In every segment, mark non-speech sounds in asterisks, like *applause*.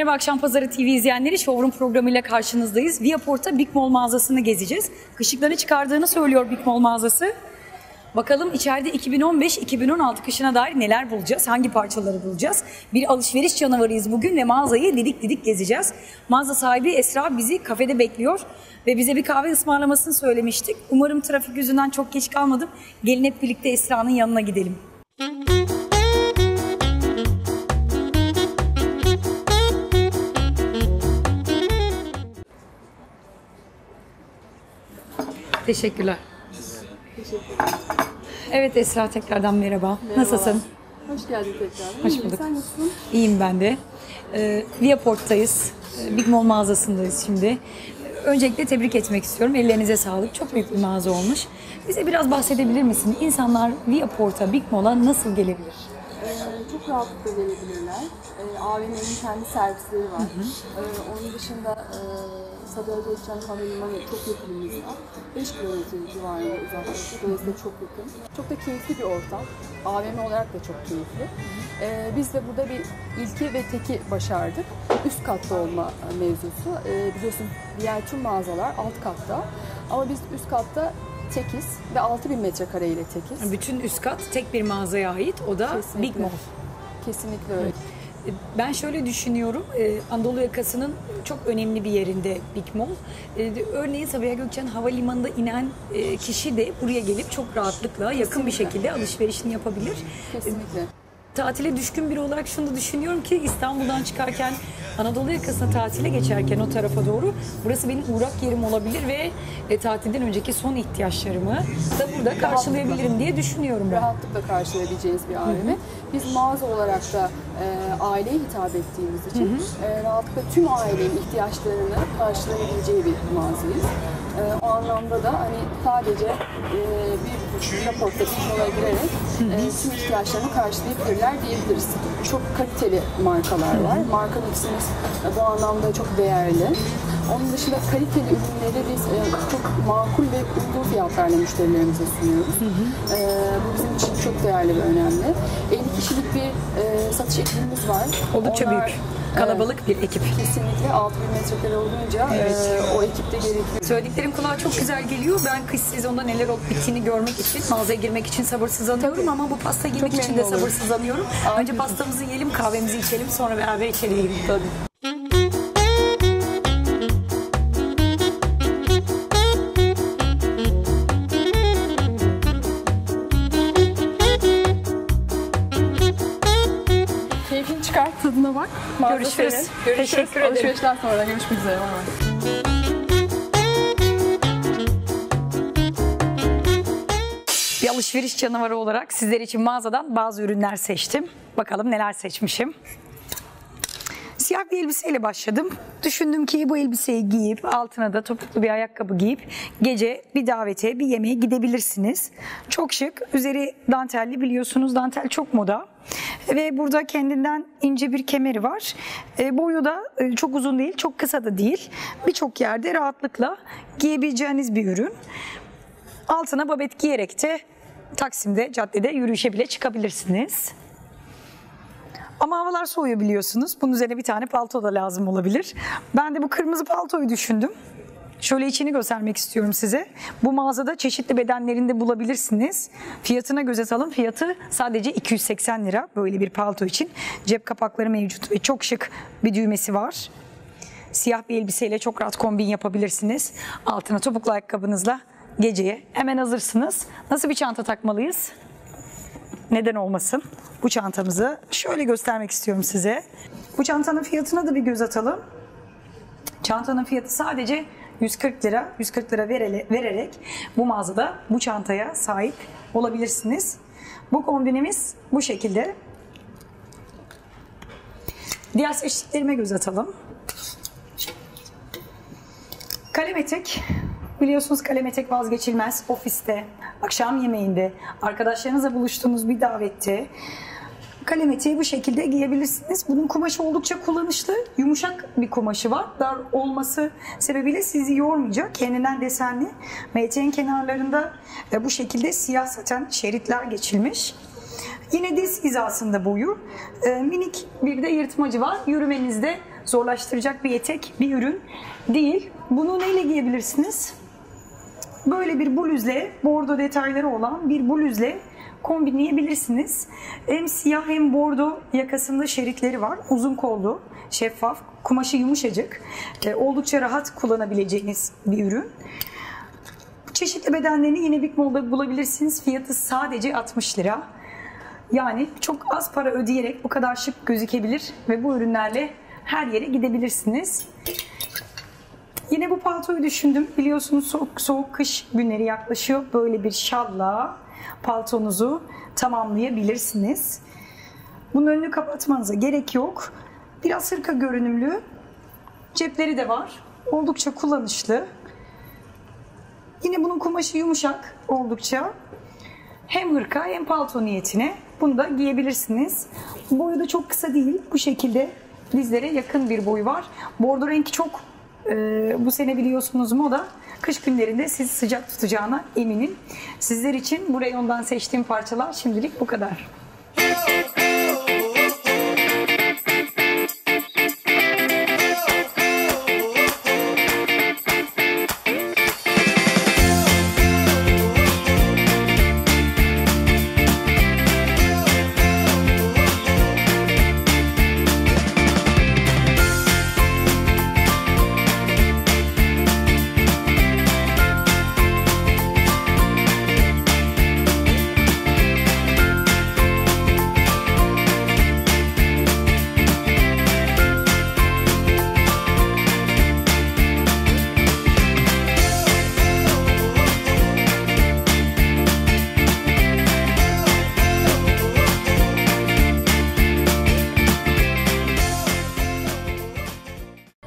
Merhaba Akşam Pazarı TV izleyenleri. Showroom programıyla karşınızdayız. Viaport'ta Big Mall mağazasını gezeceğiz. Kışlıkları çıkardığını söylüyor Big Mall mağazası. Bakalım içeride 2015-2016 kışına dair neler bulacağız? Hangi parçaları bulacağız? Bir alışveriş canavarıyız bugün ve mağazayı didik didik gezeceğiz. Mağaza sahibi Esra bizi kafede bekliyor ve bize bir kahve ısmarlamasını söylemiştik. Umarım trafik yüzünden çok geç kalmadım. Gelin hep birlikte Esra'nın yanına gidelim. Teşekkürler. Evet Esra tekrardan merhaba. Nasılsın? Hoş geldin tekrar. Hoş İyiyim, bulduk. Sen nasılsın? İyiyim ben de. Ee, Viaport'tayız. Ee, Big Mall mağazasındayız şimdi. Öncelikle tebrik etmek istiyorum. Ellerinize sağlık. Çok büyük bir mağaza olmuş. Bize biraz bahsedebilir misin? İnsanlar Viaport'a, Big Mall'a nasıl gelebilir? Ee, çok rahatlıkla gelebilirler. Ee, AVM'nin kendi servisleri var. Ee, onun dışında e, Sabiha Gökçen Havalimanı çok yakınımız var. 5 kilometre civarında uzaklıkta. Dolayısıyla çok yakın. Çok da keyifli bir ortam. AVM olarak da çok keyifli. Ee, biz de burada bir ilki ve teki başardık. Üst katta olma mevzusu. Ee, biliyorsun diğer tüm mağazalar alt katta. Ama biz üst katta tekiz ve 6000 metrekare ile tekiz. Bütün üst kat tek bir mağazaya ait. O da Kesinlikle. Big Mall. Kesinlikle öyle. Ben şöyle düşünüyorum, e, Anadolu yakasının çok önemli bir yerinde Big Mall. E, Örneğin Sabiha Gökçen Havalimanı'nda inen e, kişi de buraya gelip çok rahatlıkla yakın bir şekilde alışverişini yapabilir. Kesinlikle. Tatile düşkün biri olarak şunu da düşünüyorum ki İstanbul'dan çıkarken Anadolu yakasına tatile geçerken o tarafa doğru burası benim uğrak yerim olabilir ve e, tatilden önceki son ihtiyaçlarımı da burada karşılayabilirim diye düşünüyorum ben. Rahatlıkla karşılayabileceğiniz bir AVM. Biz mağaza olarak da e, aileye hitap ettiğimiz için e, rahatlıkla tüm ailenin ihtiyaçlarını karşılayabileceği bir mağazayız. E, o anlamda da hani sadece e, bir raporta bir yola girerek e, tüm ihtiyaçlarını karşılayabilirler diyebiliriz. Çok kaliteli markalar var. Marka miximiz e, bu anlamda çok değerli. Onun dışında kaliteli ürünleri biz e, çok makul ve uygun fiyatlarla müşterilerimize sunuyoruz. E, bu bizim için çok değerli ve önemli. 50 kişilik bir e, satış ekibimiz var. Oldukça Onlar, büyük, kalabalık bir ekip. kesinlikle 6000 metrekare olunca Evet. e, o ekipte gerekli. Söylediklerim kulağa çok güzel geliyor. Ben kış sezonunda neler olup bittiğini görmek için, mağazaya girmek için sabırsızlanıyorum ama bu pasta yemek Çok için de olurum. sabırsızlanıyorum. Önce pastamızı yiyelim, kahvemizi içelim, sonra beraber içeriye girelim. Tabii. Mağaza Görüşürüz. senin. Görüşürüz. Teşekkür ederim. Alışverişten sonra görüşmek üzere. Bir alışveriş canavarı olarak sizler için mağazadan bazı ürünler seçtim. Bakalım neler seçmişim. Siyah bir elbiseyle başladım. Düşündüm ki bu elbiseyi giyip altına da topuklu bir ayakkabı giyip gece bir davete, bir yemeğe gidebilirsiniz. Çok şık. Üzeri dantelli biliyorsunuz dantel çok moda. Ve burada kendinden ince bir kemeri var. E, boyu da e, çok uzun değil, çok kısa da değil. Birçok yerde rahatlıkla giyebileceğiniz bir ürün. Altına babet giyerek de Taksim'de, caddede yürüyüşe bile çıkabilirsiniz. Ama havalar soğuyor biliyorsunuz. Bunun üzerine bir tane palto da lazım olabilir. Ben de bu kırmızı paltoyu düşündüm. Şöyle içini göstermek istiyorum size. Bu mağazada çeşitli bedenlerinde bulabilirsiniz. Fiyatına göz atalım. Fiyatı sadece 280 lira böyle bir palto için. Cep kapakları mevcut ve çok şık bir düğmesi var. Siyah bir elbiseyle çok rahat kombin yapabilirsiniz. Altına topuklu ayakkabınızla geceye hemen hazırsınız. Nasıl bir çanta takmalıyız? Neden olmasın? Bu çantamızı şöyle göstermek istiyorum size. Bu çantanın fiyatına da bir göz atalım. Çantanın fiyatı sadece 140 lira. 140 lira verele- vererek bu mağazada bu çantaya sahip olabilirsiniz. Bu kombinimiz bu şekilde. Diğer seçtiklerime göz atalım. Kalem etek. Biliyorsunuz kalem etek vazgeçilmez. Ofiste, akşam yemeğinde, arkadaşlarınızla buluştuğunuz bir davette. Kalem eteği bu şekilde giyebilirsiniz. Bunun kumaşı oldukça kullanışlı. Yumuşak bir kumaşı var. Dar olması sebebiyle sizi yormayacak. Kendinden desenli. Ve eteğin kenarlarında e, bu şekilde siyah saten şeritler geçilmiş. Yine diz hizasında boyu. E, minik bir de yırtmacı var. Yürümenizde zorlaştıracak bir etek, bir ürün değil. Bunu neyle giyebilirsiniz? Böyle bir bluzle, bordo detayları olan bir bluzle kombinleyebilirsiniz. Hem siyah hem bordo yakasında şeritleri var. Uzun kollu, şeffaf, kumaşı yumuşacık. E, oldukça rahat kullanabileceğiniz bir ürün. Çeşitli bedenlerini yine Big Mall'da bulabilirsiniz. Fiyatı sadece 60 lira. Yani çok az para ödeyerek bu kadar şık gözükebilir ve bu ürünlerle her yere gidebilirsiniz. Yine bu paltoyu düşündüm. Biliyorsunuz soğuk, soğuk kış günleri yaklaşıyor. Böyle bir şalla paltonuzu tamamlayabilirsiniz. Bunun önünü kapatmanıza gerek yok. Biraz hırka görünümlü. Cepleri de var. Oldukça kullanışlı. Yine bunun kumaşı yumuşak oldukça. Hem hırka hem palto niyetine bunu da giyebilirsiniz. Boyu da çok kısa değil. Bu şekilde dizlere yakın bir boyu var. Bordo rengi çok e, bu sene biliyorsunuz moda. Kış günlerinde sizi sıcak tutacağına eminim. Sizler için bu reyondan seçtiğim parçalar şimdilik bu kadar.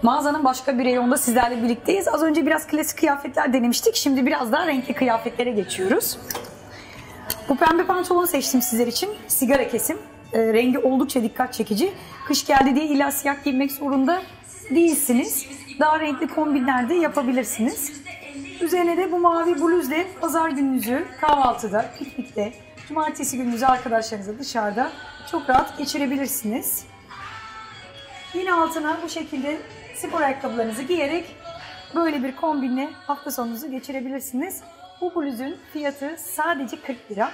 Mağazanın başka bir reyonda sizlerle birlikteyiz. Az önce biraz klasik kıyafetler denemiştik. Şimdi biraz daha renkli kıyafetlere geçiyoruz. Bu pembe pantolonu seçtim sizler için. Sigara kesim. E, rengi oldukça dikkat çekici. Kış geldi diye illa siyah giymek zorunda değilsiniz. Daha renkli kombinler de yapabilirsiniz. Üzerine de bu mavi bluzle pazar gününüzü kahvaltıda, piknikte, cumartesi gününüzü arkadaşlarınızla dışarıda çok rahat geçirebilirsiniz. Yine altına bu şekilde spor ayakkabılarınızı giyerek böyle bir kombinle hafta sonunuzu geçirebilirsiniz. Bu bluzun fiyatı sadece 40 lira.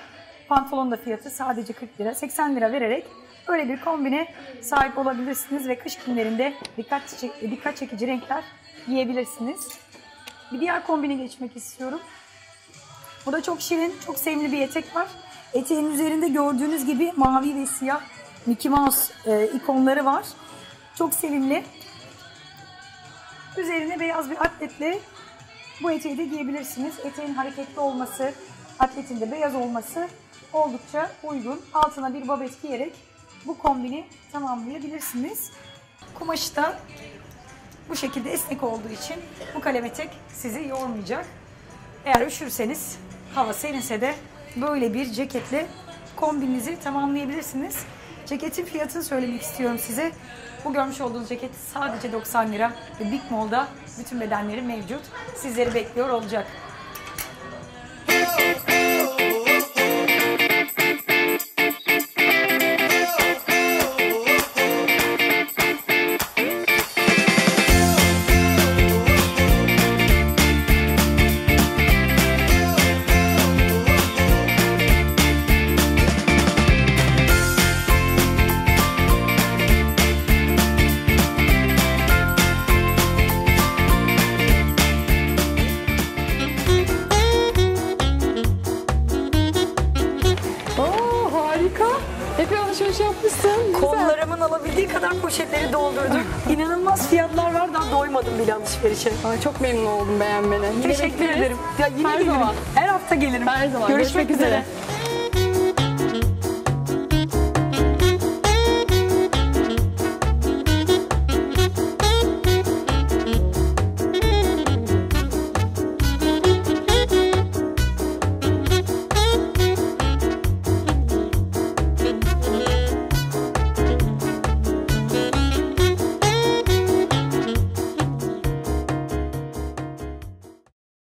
Pantolonun da fiyatı sadece 40 lira. 80 lira vererek böyle bir kombine sahip olabilirsiniz ve kış günlerinde dikkat, çek- dikkat çekici renkler giyebilirsiniz. Bir diğer kombine geçmek istiyorum. Bu da çok şirin, çok sevimli bir etek var. Eteğin üzerinde gördüğünüz gibi mavi ve siyah Mickey Mouse e, ikonları var. Çok sevimli. Üzerine beyaz bir atletle bu eteği de giyebilirsiniz. Eteğin hareketli olması, atletin de beyaz olması oldukça uygun. Altına bir babet giyerek bu kombini tamamlayabilirsiniz. Kumaşı da bu şekilde esnek olduğu için bu kalem etek sizi yormayacak. Eğer üşürseniz, hava serinse de böyle bir ceketle kombininizi tamamlayabilirsiniz. Ceketin fiyatını söylemek istiyorum size. Bu görmüş olduğunuz ceket sadece 90 lira ve Big Mall'da bütün bedenleri mevcut. Sizleri bekliyor olacak. Yapmışsın. Kollarımın alabildiği kadar poşetleri doldurdum. *laughs* İnanılmaz fiyatlar var daha doymadım bile alışverişe. Ay, çok memnun oldum beğenmene. Teşekkür ederim. Ya yine Her gelirim. zaman. Her hafta gelirim. Her zaman. Görüşmek, Görüşmek üzere. üzere.